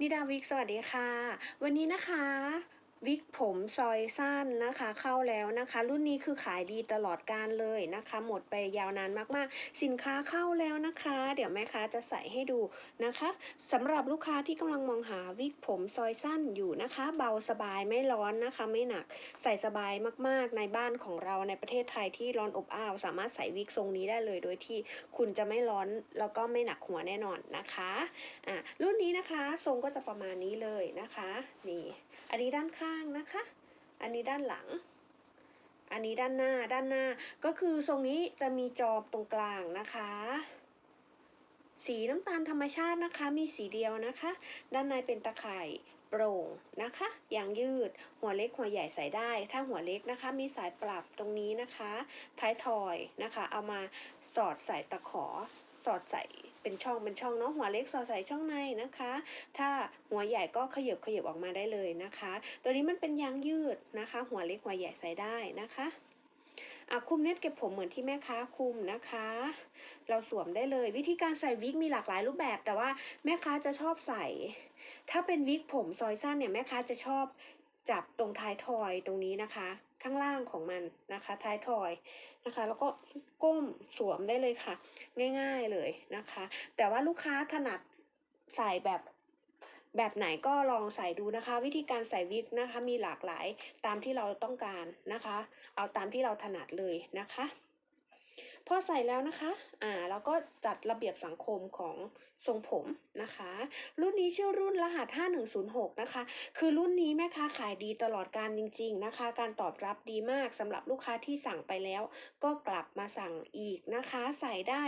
นิดาวิกสวัสดีค่ะ วันนี้นะคะ วิกผมซอยสั้นนะคะ เข้าแล้วนะคะ รุ่นนี้คือขายดีตลอดการเลยนะคะ หมดไปยาวนานมากๆ สินค้าเข้าแล้วนะคะ เดี๋ยวแม่ค้าจะใส่ให้ดูนะคะสำหรับลูกค้าที่กำลังมองหาวิกผมซอยสั้นอยู่นะคะ เบาสบายไม่ร้อนนะคะ ไม่หนักใส่สบายมากๆในบ้านของเราในประเทศไทยที่ร้อนอบอ้าว สามารถใส่วิกทรงนี้ได้เลย โดยที่คุณจะไม่ร้อนแล้วก็ไม่หนักหัวแน่นอนนะคะอะรุ่นนี้นะคะทรงก็จะประมาณนี้เลยนะคะนี่ อันนี้ด้านข้างนะคะ อันนี้ด้านหลัง อันนี้ด้านหน้า ด้านหน้า ก็คือทรงนี้จะมีจอบตรงกลางนะคะ สีน้ำตาลธรรมชาตินะคะ มีสีเดียวนะคะ ด้านในเป็นตะข่ายโปร่งนะคะ ยางยืด หัวเล็กหัวใหญ่ใส่ได้ ถ้าหัวเล็กนะคะ มีสายปรับตรงนี้นะคะ ท้ายทอยนะคะ เอามาสอดใส่ตะขอ สอดใส่ เป็นช่องเป็นช่องเนาะหัวเล็กสอดใส่ช่องในนะคะ ถ้าหัวใหญ่ก็ขยบขยบออกมาได้เลยนะคะ ตัวนี้มันเป็นยางยืดนะคะ หัวเล็กหัวใหญ่ใส่ได้นะคะอะคุมเน็ตเก็บผมเหมือนที่แม่ค้าคุมนะคะ เราสวมได้เลยวิธีการใส่วิกมีหลากหลายรูปแบบ แต่ว่าแม่ค้าจะชอบใส่ ถ้าเป็นวิกผมซอยสั้นเนี่ยแม่ค้าจะชอบ จับตรงท้ายทอยตรงนี้นะคะ ข้างล่างของมันนะคะ ท้ายทอยนะคะ แล้วก็ก้มสวมได้เลยค่ะ ง่ายๆเลยนะคะ แต่ว่าลูกค้าถนัดใส่แบบแบบไหนก็ลองใส่ดูนะคะ วิธีการใส่วิกนะคะ มีหลากหลายตามที่เราต้องการนะคะ เอาตามที่เราถนัดเลยนะคะ พอใส่แล้วนะคะ อ่าแล้วก็จัดระเบียบสังคมของทรงผมนะคะ รุ่นนี้ชื่อรุ่นรหัส 5106 นะคะ คือรุ่นนี้แม่ค้าขายดีตลอดการจริง ๆนะคะ การตอบรับดีมากสำหรับลูกค้าที่สั่งไปแล้ว ก็กลับมาสั่งอีกนะคะ ใส่ได้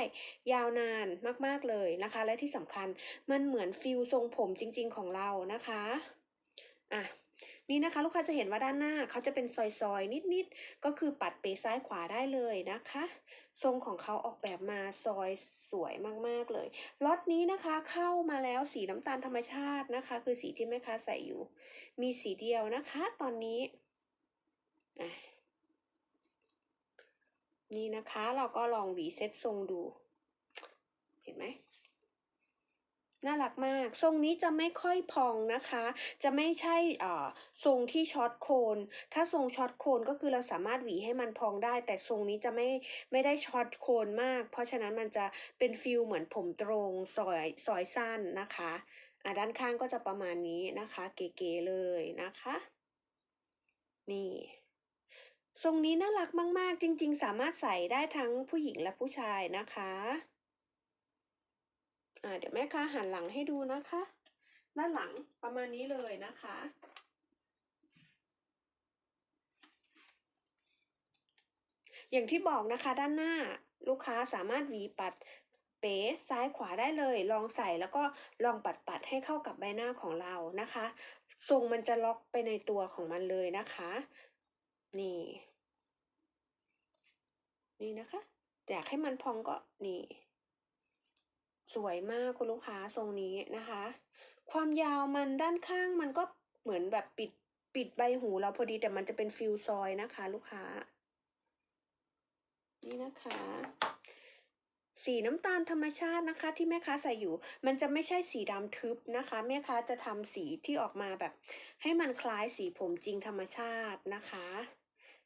ยาวนานมากๆเลยนะคะ และที่สำคัญมันเหมือนฟิลทรงผมจริง ๆ ของเรานะคะ อะ นี่นะคะ ลูกค้าจะเห็นว่าด้านหน้าเขาจะเป็นซอยๆ นิดๆ ก็คือปัดเปซ้ายขวาได้เลยนะคะ ทรงของเขาออกแบบมาซอยสวยมากๆเลยล็อตนี้นะคะเข้ามาแล้วสีน้ำตาลธรรมชาตินะคะ คือสีที่แม่ค้าใส่อยู่ มีสีเดียวนะคะ ตอนนี้นี่นะคะเราก็ลองหวีเซ็ตทรงดู เห็นไหม น่ารักมาก ทรงนี้จะไม่ค่อยพองนะคะ จะไม่ใช่อ่าทรงที่ช็อตโคน ถ้าทรงช็อตโคนก็คือเราสามารถหวีให้มันพองได้ แต่ทรงนี้จะไม่ไม่ได้ช็อตโคนมาก เพราะฉะนั้นมันจะเป็นฟิลเหมือนผมตรงซอยซอยสั้นนะคะอ่าด้านข้างก็จะประมาณนี้นะคะ เก๋ๆเลยนะคะ นี่ทรงนี้น่ารักมาก ๆ จริง ๆ สามารถใส่ได้ทั้งผู้หญิงและผู้ชายนะคะ อ่าเดี๋ยวแม่ค้าหันหลังให้ดูนะคะ ด้านหลังประมาณนี้เลยนะคะ อย่างที่บอกนะคะด้านหน้าลูกค้าสามารถหวีปัดเป๋ซ้ายขวาได้เลย ลองใส่แล้วก็ลองปัดปัดให้เข้ากับใบหน้าของเรานะคะทรงมันจะล็อกไปในตัวของมันเลยนะคะ นี่ นี่นะคะ อยากให้มันพองก็นี่ สวยมากคุณลูกค้าทรงนี้นะคะ ความยาวมันด้านข้างมันก็เหมือนแบบปิดปิดใบหูเราพอดีแต่มันจะเป็นฟิลซอยนะคะ ลูกค้า นี่นะคะ สีน้ำตาลธรรมชาตินะคะ ที่แม่ค้าใส่อยู่ มันจะไม่ใช่สีดำทึบนะคะ แม่ค้าจะทำสีที่ออกมาแบบ ให้มันคล้ายสีผมจริงธรรมชาตินะคะ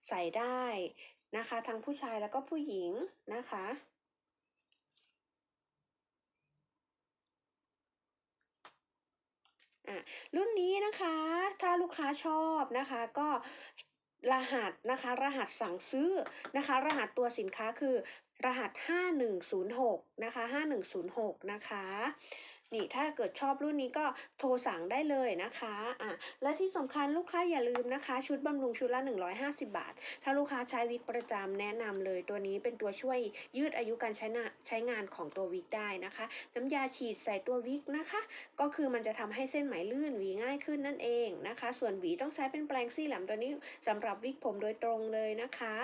ใส่ได้นะคะ ทั้งผู้ชายแล้วก็ผู้หญิงนะคะ อะรุ่นนี้นะคะถ้าลูกค้าชอบนะคะก็รหัสนะคะ รหัสสั่งซื้อนะคะ รหัสตัวสินค้าคือรหัส 5106 นะคะ 5106 นะคะ นี่ถ้าเกิดชอบรุ่นนี้ก็โทรสั่งได้เลยนะคะอะและที่สำคัญลูกค้าอย่าลืมนะคะ ชุดบำรุงชุดละ 150 บาท ถ้าลูกค้าใช้วิกประจำแนะนำเลยตัวนี้เป็นตัวช่วยยืดอายุการใช้นาใช้งานของตัววิกได้นะคะ น้ำยาฉีดใส่ตัววิกนะคะ ก็คือมันจะทำให้เส้นไหมลื่นหวีง่ายขึ้นนั่นเองนะคะ ส่วนหวีต้องใช้เป็นแปรงซี่แหลมตัวนี้สำหรับวิกผมโดยตรงเลยนะคะ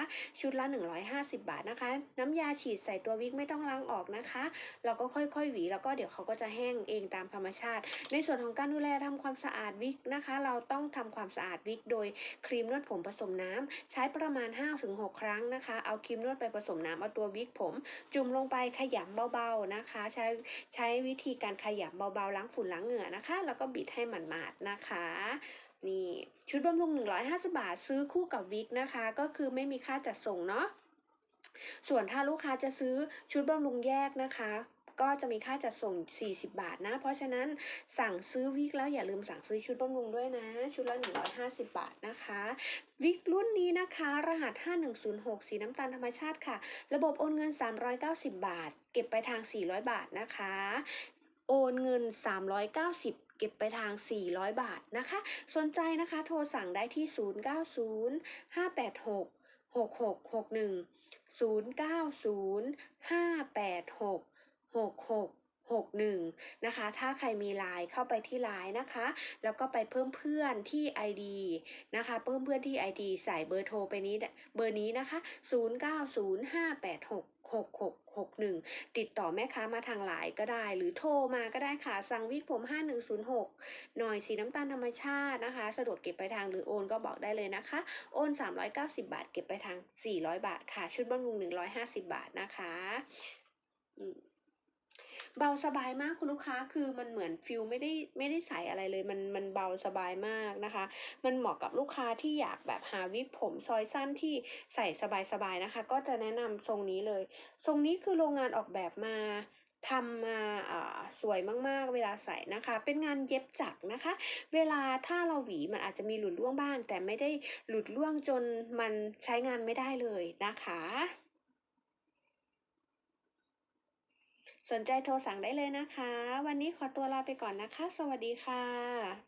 ชุดละ 150 บาทนะคะ น้ำยาฉีดใส่ตัววิกไม่ต้องล้างออกนะคะ เราก็ค่อยๆหวีแล้วก็เดี๋ยวเขาก็จะแห้งเองตามธรรมชาติ ในส่วนของการดูแลทำความสะอาดวิกนะคะ เราต้องทำความสะอาดวิกโดยครีมนวดผมผสมน้ำใช้ประมาณ 5-6 ครั้งนะคะ เอาครีมนวดไปผสมน้ำเอาตัววิกผม จุ่มลงไปขยำเบาๆนะคะ ใช้ใช้วิธีการขยำเบาๆล้างฝุ่นล้างเหงื่อนะคะ แล้วก็บิดให้หมาดๆนะคะนี่ ชุดบำรุง 150 บาทซื้อคู่กับวิกนะคะ ก็คือไม่มีค่าจัดส่งเนาะส่วนถ้าลูกค้าจะซื้อชุดบำรุงแยกนะคะ ก็จะมีค่าจัดส่ง 40 บาทนะ เพราะฉะนั้นสั่งซื้อวิกแล้วอย่าลืมสั่งซื้อชุดบำรุงด้วยนะ ชุดละ 150 บาทนะคะ วิกรุ่นนี้นะคะ รหัส 5106 สีน้ำตาลธรรมชาติค่ะ ระบบโอนเงิน 390 บาท เก็บไปทาง 400 บาทนะคะ โอนเงิน 390เก็บไปทาง 400 บาทนะคะ สนใจนะคะ โทรสั่งได้ที่ 090 586 6661 090 586 6661นะคะ ถ้าใครมีไลน์เข้าไปที่ไลน์นะคะ แล้วก็ไปเพิ่มเพื่อนที่ ID นะคะ เพิ่มเพื่อนที่ ID ใส่เบอร์โทรไปนี้ เบอร์นี้นะคะ 0905866661 ติดต่อแม่ค้ามาทางไลน์ก็ได้ หรือโทรมาก็ได้ค่ะ สั่งวิกผม 5106 หน่อยสีน้ำตาลธรรมชาตินะคะ สะดวกเก็บไปทางหรือโอนก็บอกได้เลยนะคะ โอน 390 บาท เก็บไปทาง 400 บาทค่ะ ชุดบำรุง 150 บาทนะคะ เบาสบายมากคุณลูกค้าคือมันเหมือนฟิลไม่ได้ไม่ได้ใส่อะไรเลย มันมันเบาสบายมากนะคะ มันเหมาะกับลูกค้าที่อยากแบบหาวิกผมซอยสั้นที่ใส่สบายๆนะคะ ก็จะแนะนำทรงนี้เลย ทรงนี้คือโรงงานออกแบบมาทำมาอ่าสวยมากๆ เวลาใส่นะคะ เป็นงานเย็บจักรนะคะ เวลาถ้าเราหวีมันอาจจะมีหลุดร่วงบ้าง แต่ไม่ได้หลุดร่วงจนมันใช้งานไม่ได้เลยนะคะ สนใจโทรสั่งได้เลยนะคะ วันนี้ขอตัวลาไปก่อนนะคะ สวัสดีค่ะ